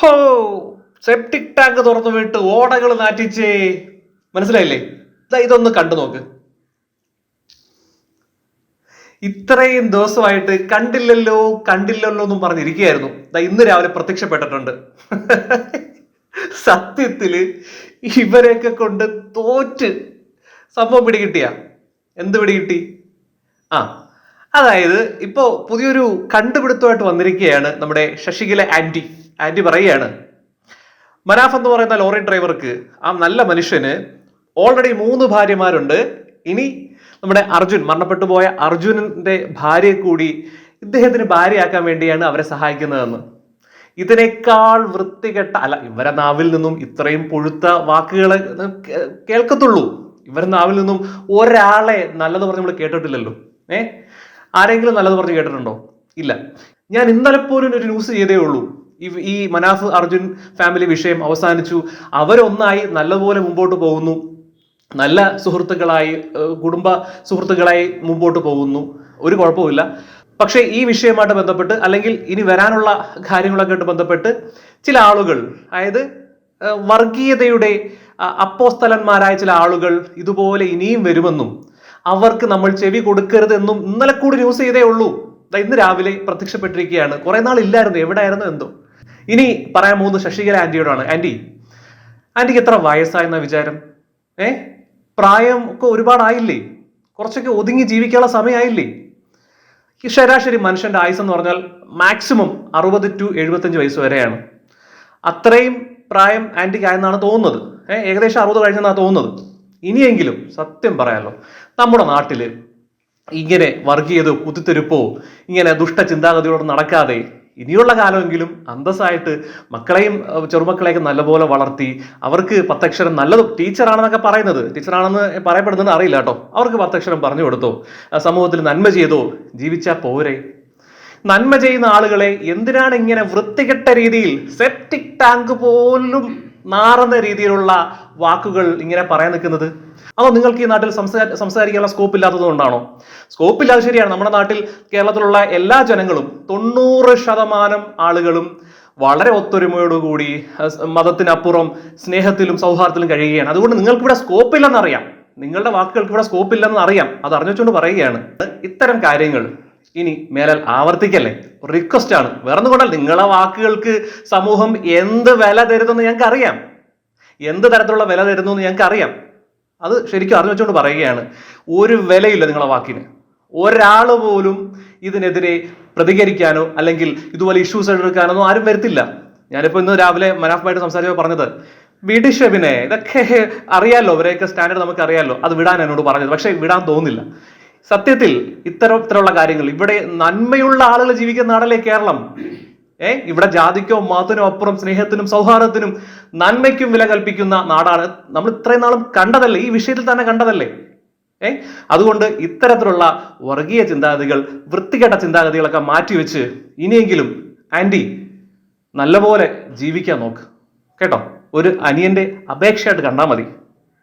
ഹോ septic tank തുറന്നു വിട്ട് ഓടകൾ നാറ്റിച്ചേ. മനസ്സിലായില്ലേ? ഇതൊന്ന് കണ്ടു നോക്ക്. ഇത്രയും ദിവസമായിട്ട് കണ്ടില്ലല്ലോ കണ്ടില്ലല്ലോ എന്നും പറഞ്ഞിരിക്കുകയായിരുന്നു. ദാ ഇന്ന് രാവിലെ പ്രത്യക്ഷപ്പെട്ടിട്ടുണ്ട്. സത്യത്തിൽ ഇവരെയൊക്കെ കൊണ്ട് തോറ്റ് സംഭവം പിടികിട്ടിയ? എന്ത് പിടികിട്ടി? ആ അതായത് ഇപ്പോ പുതിയൊരു കണ്ടുപിടുത്തമായിട്ട് വന്നിരിക്കുകയാണ് നമ്മുടെ ശശികല ആന്റി. ആന്റി പറയുകയാണ്. മനാഫ് എന്ന് പറയുന്ന ലോറി ഡ്രൈവർക്ക് ആ നല്ല മനുഷ്യന് ഓൾറെഡി മൂന്ന് ഭാര്യമാരുണ്ട്. ഇനി നമ്മുടെ അർജുൻ മരണപ്പെട്ടു പോയ അർജുനന്റെ ഭാര്യയെ കൂടി ഇദ്ദേഹത്തിന് ഭാര്യയാക്കാൻ വേണ്ടിയാണ് അവരെ സഹായിക്കുന്നതെന്ന്. ഇതിനേക്കാൾ വൃത്തികെട്ട അല്ല ഇവരെ നാവിൽ നിന്നും ഇത്രയും പൊഴുത്ത വാക്കുകളെ കേൾക്കത്തുള്ളൂ. ഇവരെ നാവിൽ നിന്നും ഒരാളെ നല്ലത് പറഞ്ഞ് നമ്മൾ കേട്ടിട്ടില്ലല്ലോ. ഏ? ആരെങ്കിലും നല്ലത് പറഞ്ഞ് കേട്ടിട്ടുണ്ടോ? ഇല്ല. ഞാൻ ഇന്നലെ പോലും ഒരു ന്യൂസ് ചെയ്തേ ഉള്ളൂ. ഈ മനാഫ് അർജുൻ ഫാമിലി വിഷയം അവസാനിച്ചു. അവരൊന്നായി നല്ലപോലെ മുമ്പോട്ട് പോകുന്നു. നല്ല സുഹൃത്തുക്കളായി കുടുംബ സുഹൃത്തുക്കളായി മുമ്പോട്ട് പോകുന്നു. ഒരു കുഴപ്പമില്ല പക്ഷേ ഈ വിഷയമായിട്ട് ബന്ധപ്പെട്ട് അല്ലെങ്കിൽ ഇനി വരാനുള്ള കാര്യങ്ങളൊക്കെ ആയിട്ട് ബന്ധപ്പെട്ട് ചില ആളുകൾ അതായത് വർഗീയതയുടെ അപ്പോസ്തലന്മാരായ ചില ആളുകൾ ഇതുപോലെ ഇനിയും വരുമെന്നും അവർക്ക് നമ്മൾ ചെവി കൊടുക്കരുതെന്നും ഇന്നലെ കൂടി ന്യൂസ് ചെയ്തേ ഉള്ളൂ. ഇന്ന് രാവിലെ പ്രത്യക്ഷപ്പെട്ടിരിക്കുകയാണ്. കുറെ നാൾ ഇല്ലായിരുന്നു എവിടെയായിരുന്നു എന്തോ? ഇനി പറയാൻ പോകുന്നത് ശശികല ആന്റിയോടാണ്. ആന്റി ആന്റിക്ക് എത്ര വയസ്സായെന്ന വിചാരം? ഏ? പ്രായം ഒക്കെ ഒരുപാടായില്ലേ? കുറച്ചൊക്കെ ഒതുങ്ങി ജീവിക്കാനുള്ള സമയമായില്ലേ? ഈ ശരാശരി മനുഷ്യന്റെ ആയുസ് എന്ന് പറഞ്ഞാൽ മാക്സിമം അറുപത് ടു എഴുപത്തഞ്ച് വയസ്സ് വരെയാണ്. അത്രയും പ്രായം ആന്റിക്ക് ആയെന്നാണ് തോന്നുന്നത്. ഏഹ് ഏകദേശം അറുപത് കഴിഞ്ഞെന്നാണ് തോന്നുന്നത്. ഇനിയെങ്കിലും സത്യം പറയാലോ നമ്മുടെ നാട്ടിൽ ഇങ്ങനെ വർഗീയതോ കുത്തിത്തെരുപ്പോ ഇങ്ങനെ ദുഷ്ട ചിന്താഗതിയോട് നടക്കാതെ ഇനിയുള്ള കാലമെങ്കിലും അന്തസ്സായിട്ട് മക്കളെയും ചെറുമക്കളെയൊക്കെ നല്ലപോലെ വളർത്തി അവർക്ക് പത്തക്ഷരം നല്ലത് ടീച്ചറാണെന്നൊക്കെ പറയുന്നത്. ടീച്ചറാണെന്ന് പറയപ്പെടുന്നത് അറിയില്ല കേട്ടോ. അവർക്ക് പത്തക്ഷരം പറഞ്ഞു കൊടുത്തോ. സമൂഹത്തിൽ നന്മ ചെയ്തോ. ജീവിച്ചാൽ പോരെ. നന്മ ചെയ്യുന്ന ആളുകളെ എന്തിനാണ് ഇങ്ങനെ വൃത്തികെട്ട രീതിയിൽ സെപ്റ്റിക് ടാങ്ക് പോലും നാറുന്ന രീതിയിലുള്ള വാക്കുകൾ ഇങ്ങനെ പറയാൻ നിൽക്കുന്നത്? അതോ നിങ്ങൾക്ക് ഈ നാട്ടിൽ സംസാ സംസാരിക്കാനുള്ള സ്കോപ്പ് ഇല്ലാത്തത് കൊണ്ടാണോ? സ്കോപ്പ് ഇല്ലാതെ ശരിയാണ്. നമ്മുടെ നാട്ടിൽ കേരളത്തിലുള്ള എല്ലാ ജനങ്ങളും തൊണ്ണൂറ് ശതമാനം ആളുകളും വളരെ ഒത്തൊരുമയോടുകൂടി മതത്തിനപ്പുറം സ്നേഹത്തിലും സൗഹാർദ്ദത്തിലും കഴിയുകയാണ്. അതുകൊണ്ട് നിങ്ങൾക്ക് ഇവിടെ സ്കോപ്പ് ഇല്ലെന്ന് അറിയാം. നിങ്ങളുടെ വാക്കുകൾക്ക് ഇവിടെ സ്കോപ്പ് ഇല്ലെന്ന് അറിയാം. അത് അറിഞ്ഞുകൊണ്ട് പറയുകയാണ്. ഇത്തരം കാര്യങ്ങൾ ഇനി മേലാൽ ആവർത്തിക്കല്ലേ? റിക്വസ്റ്റ് ആണ്. വേറെ കൊണ്ടാൽ നിങ്ങളെ വാക്കുകൾക്ക് സമൂഹം എന്ത് വില തരുന്നെന്ന് ഞങ്ങൾക്ക് അറിയാം എന്ത് തരത്തിലുള്ള വില തരുന്നു എന്ന് ഞങ്ങൾക്ക് അറിയാം അത് ശരിക്കും അറിഞ്ഞു വെച്ചുകൊണ്ട് പറയുകയാണ്. ഒരു വിലയില്ല നിങ്ങളെ വാക്കിന്. ഒരാൾ പോലും ഇതിനെതിരെ പ്രതികരിക്കാനോ അല്ലെങ്കിൽ ഇതുപോലെ ഇഷ്യൂസ് എടുക്കാനോ ആരും വരുത്തില്ല. ഞാനിപ്പോൾ ഇന്ന് രാവിലെ മനാഫുമായിട്ട് സംസാരിച്ചപ്പോൾ പറഞ്ഞത് വിഡിഷബിനെ ഇതൊക്കെ അറിയാലോ ഇവരെയൊക്കെ സ്റ്റാൻഡേർഡ് നമുക്ക് അറിയാലോ. അത് വിടാൻ എന്നോട് പറഞ്ഞത്. പക്ഷേ വിടാൻ തോന്നില്ല സത്യത്തിൽ ഇത്തരത്തിലുള്ള കാര്യങ്ങൾ ഇവിടെ നന്മയുള്ള ആളുകൾ ജീവിക്കുന്ന നാടല്ലേ കേരളം? ഏ? ഇവിടെ ജാതിക്കോ മതത്തിനോ അപ്പുറം സ്നേഹത്തിനും സൗഹാർദ്ദത്തിനും നന്മയ്ക്കും വില കൽപ്പിക്കുന്ന നാടാണ്. നമ്മൾ ഇത്രയും നാളും കണ്ടതല്ലേ? ഈ വിഷയത്തിൽ തന്നെ കണ്ടതല്ലേ? ഏ? അതുകൊണ്ട് ഇത്തരത്തിലുള്ള വർഗീയ ചിന്താഗതികൾ വൃത്തികെട്ട ചിന്താഗതികളൊക്കെ മാറ്റിവെച്ച് ഇനിയെങ്കിലും ആന്റി നല്ലപോലെ ജീവിക്കാൻ നോക്ക്. കേട്ടോ? ഒരു അനിയന്റെ അപേക്ഷയായിട്ട് കണ്ടാൽ മതി.